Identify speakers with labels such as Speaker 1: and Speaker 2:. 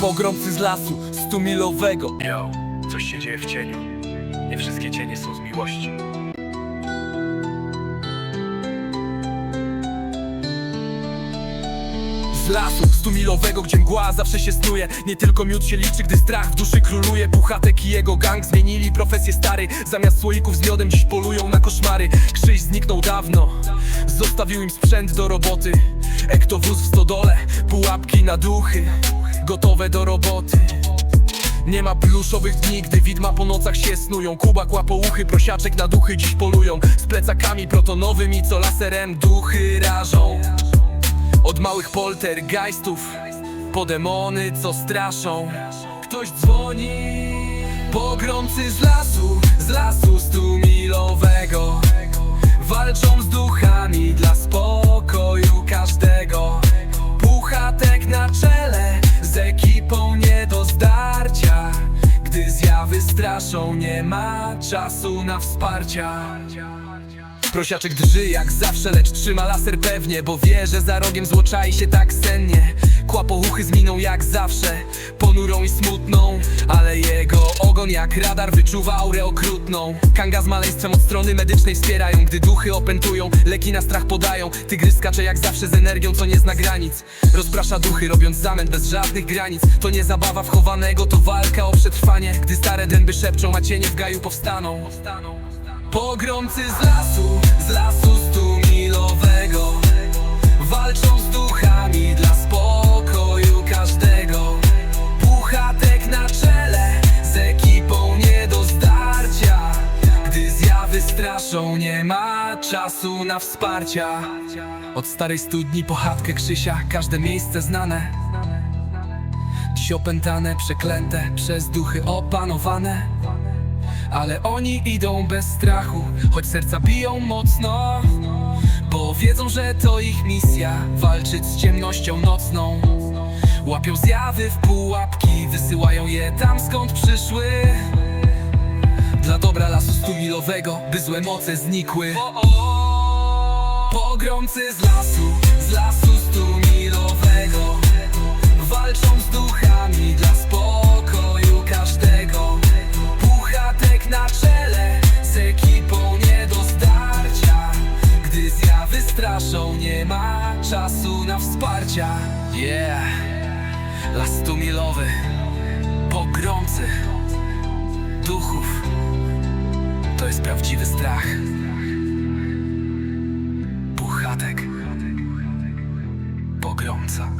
Speaker 1: Pogromcy z lasu, stumilowego
Speaker 2: Yo, coś się dzieje w cieniu. Nie wszystkie cienie są z miłości.
Speaker 1: Z lasu, stumilowego, gdzie mgła zawsze się snuje. Nie tylko miód się liczy, gdy strach w duszy króluje. Puchatek i jego gang zmienili profesję stary. Zamiast słoików z miodem dziś polują na koszmary. Krzyś zniknął dawno, zostawił im sprzęt do roboty. Ektowóz w stodole, pułapki na duchy Gotowe do roboty. Nie ma pluszowych dni, gdy widma po nocach się snują. Kuba kłapouchy, prosiaczek na duchy dziś polują. Z plecakami protonowymi, co laserem duchy rażą. Od małych poltergeistów Po demony, co straszą. Ktoś dzwoni Pogromcy z lasu, z lasu Zjawy straszą, nie ma czasu na wsparcia. Prosiaczek drży jak zawsze, lecz trzyma laser pewnie Bo wie, że za rogiem złoczai się tak sennie Kłapouchy z miną jak zawsze. Ponurą i smutną Ale jego ogon jak radar wyczuwa aurę okrutną. Kanga z maleństwem od strony medycznej wspierają Gdy duchy opętują, leki na strach podają. Tygrys skacze jak zawsze z energią, co nie zna granic. Rozprasza duchy, robiąc zamęt bez żadnych granic. To nie zabawa wchowanego, to walka o przetrwanie. Gdy stare dęby szepczą, a cienie w gaju powstaną. Pogromcy z lasu, z lasu stumilowego straszą nie ma czasu na wsparcia. Od starej studni po chatkę Krzysia każde miejsce znane. Dziś opętane, przeklęte, przez duchy opanowane. Ale oni idą bez strachu, choć serca biją mocno. Bo wiedzą, że to ich misja Walczyć z ciemnością nocną. Łapią zjawy w pułapki Wysyłają je tam skąd przyszły. Dla dobra lasu stumilowego By złe moce znikły. Pogromcy z lasu Z lasu stumilowego Walczą z duchami dla spokoju każdego. Puchatek na czele z ekipą nie do zdarcia Gdy zjawy straszą nie ma czasu na wsparcia. Yeah, las stumilowy Pogromcy prawdziwy strach. Puchatek. Pogromca